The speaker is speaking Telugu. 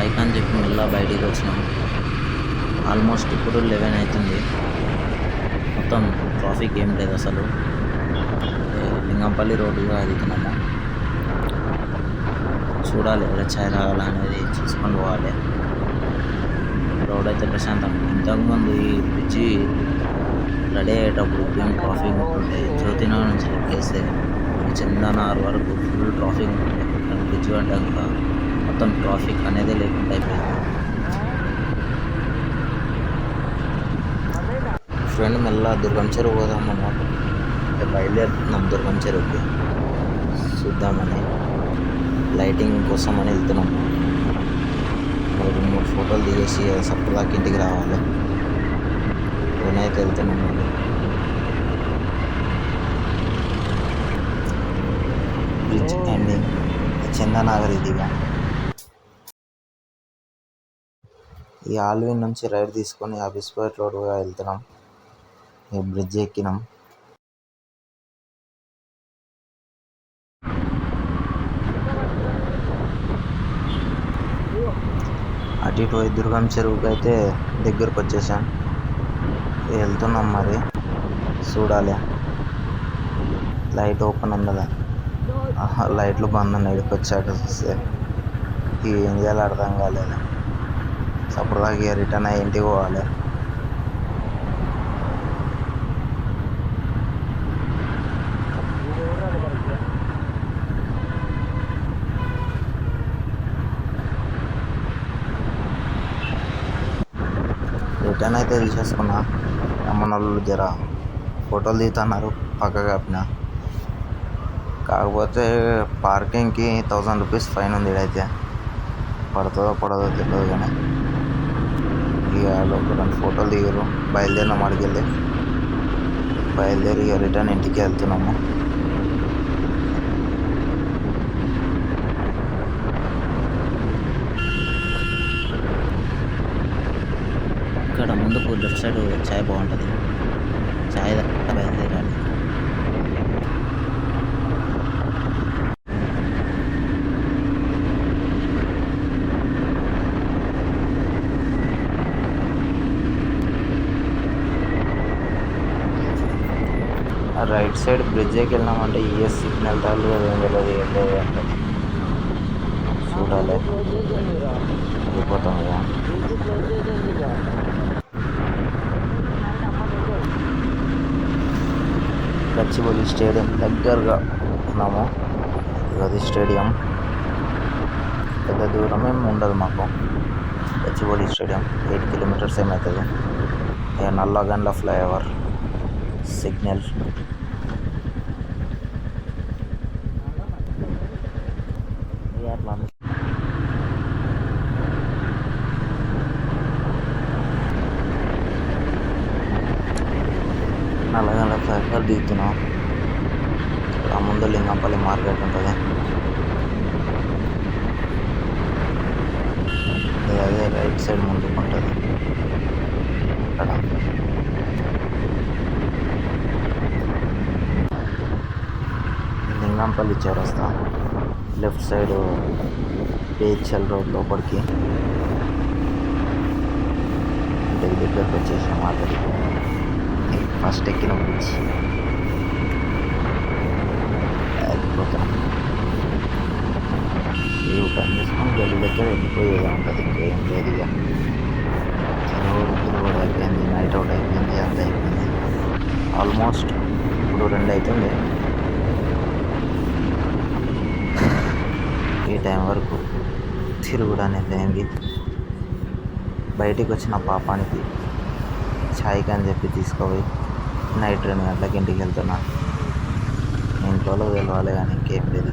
ఛాయ్ అని చెప్పి మళ్ళీ బయటికి వచ్చినాం. ఆల్మోస్ట్ ఇప్పుడు లెవెన్ అవుతుంది. మొత్తం ట్రాఫిక్ ఏం లేదు అసలు. లింగంపల్లి రోడ్డుగా వెళ్తున్నాము చూడాలి ఎవరు ఛాయ్ తాగాలనేది చూసుకొని పోవాలి. రోడ్ అయితే ప్రశాంతం. ఇంతకుముందు ఈ బ్రిడ్జి రెడీ అయ్యేటప్పుడు ఏం ట్రాఫిక్ ఉంటుండే జ్యోతినగర్ నుంచి ఎక్కేస్తే ఈ చందనార్ వరకు ఫుల్ ట్రాఫిక్ ఉంటుండే బ్రిడ్జ్ పడ్డాక మొత్తం ట్రాఫిక్ అనేది లేకుండా అయిపోయింది. ఫ్రెండ్ మళ్ళీ దుర్గం చెరువు పోదాం అన్నమాట బయలుదేరుతున్నాం దుర్గం చెరువుకి. చూద్దామని. లైటింగ్ కోసం అని వెళ్తున్నాం. ఒక రెండు మూడు ఫోటోలు దిగేసి సప్పదాకా ఇంటికి రావాలి. నేనైతే వెళ్తున్నాం మళ్ళీ. బ్రిడ్జ్ ఎండింగ్ చందనాగర్ ఇదిగా ఈ ఆల్విన్ నుంచి రైడ్ తీసుకొని ఆ బిస్పేట్ రోడ్గా వెళ్తున్నాం. ఈ బ్రిడ్జ్ ఎక్కినాం. అటు ఇటు దుర్గం చెరువుకి అయితే దగ్గరకు వచ్చేసాం వెళ్తున్నాం మరి. చూడాలి. లైట్ ఓపెన్ ఉన్నదా? లైట్లు బంద్ ఉన్నాయి. ఇక్కడికి వచ్చాక చూస్తే. ఏం చేయాలో అర్థం కాలేదు. అప్పుడు రిటర్న్ అయ్యి ఇంటికి పోవాలి. రిటర్న్ అయితే తీసేసుకున్నా. అమ్మన వాళ్ళు జర ఫోటోలు తీస్తున్నారు పక్కగా కాపిన కాకపోతే పార్కింగ్కి థౌజండ్ రూపీస్ ఫైన్ ఉంది ఇడైతే పడుతుందో పడదో తెలియదు కానీ ఇక ఒక రెండు ఫోటోలు దిగారు బయలుదేరినాం అడిగి బయలుదేరి ఇక రిటర్న్ ఇంటికి వెళ్తున్నాము. ఇక్కడ ముందుకు లెఫ్ట్ సైడ్ చాయ్ బాగుంటుంది. చాయ్ రైట్ సైడ్ బ్రిడ్జ్కి వెళ్ళామంటే ఈఎస్ సిగ్నల్ తాళ్ళు ఏం తెలియదు ఏం లేదు చూడాలి. వెళ్ళిపోతాం కదా గచ్చిబౌలి స్టేడియం దగ్గరగా ఉన్నాము. అది స్టేడియం. పెద్ద దూరం ఏమి ఉండదు మాకు. గచ్చిబౌలి స్టేడియం ఎయిట్ కిలోమీటర్స్ ఏమవుతుంది Nallagandla flyover. Signal Nallagandla flyover దిగుతున్నాం ఆ ముందు లింగంపల్లి మార్కెట్ ఉంటుంది ఇది అదే రైట్ సైడ్ ముందుకు ఉంటుంది అక్కడ లింగంపల్లి చౌరస్తా. లెఫ్ట్ సైడ్ పిహెచ్ఎల్ రోడ్ లోపలికి. ఇంటికి దగ్గరకు వచ్చేసాం ఆల్రెడీ. ఫస్ట్ ఎక్కిన బ్రిడ్జ్ అయిపోతున్నాం ఈ టైం చేసుకొని గల్లి దగ్గర వెళ్ళిపోయేది ఉంటుంది. ఇంకేం లేదు ఇక. రోడ్ అయిపోయింది. నైట్ అవుట్ అయిపోయింది. అంత అయిపోయింది. ఆల్మోస్ట్ ఇప్పుడు రెండు అవుతుంది ఈ టైం వరకు తిరుగుడు అనేది అయింది బయటికి వచ్చిన పాపానికి ఛాయ్కి అని చెప్పి తీసుకుపోయి నైట్ రెండు గంటలకి ఇంటికి వెళ్తున్నాను ఇంట్లో తెలవాలి కానీ ఇంకేం లేదు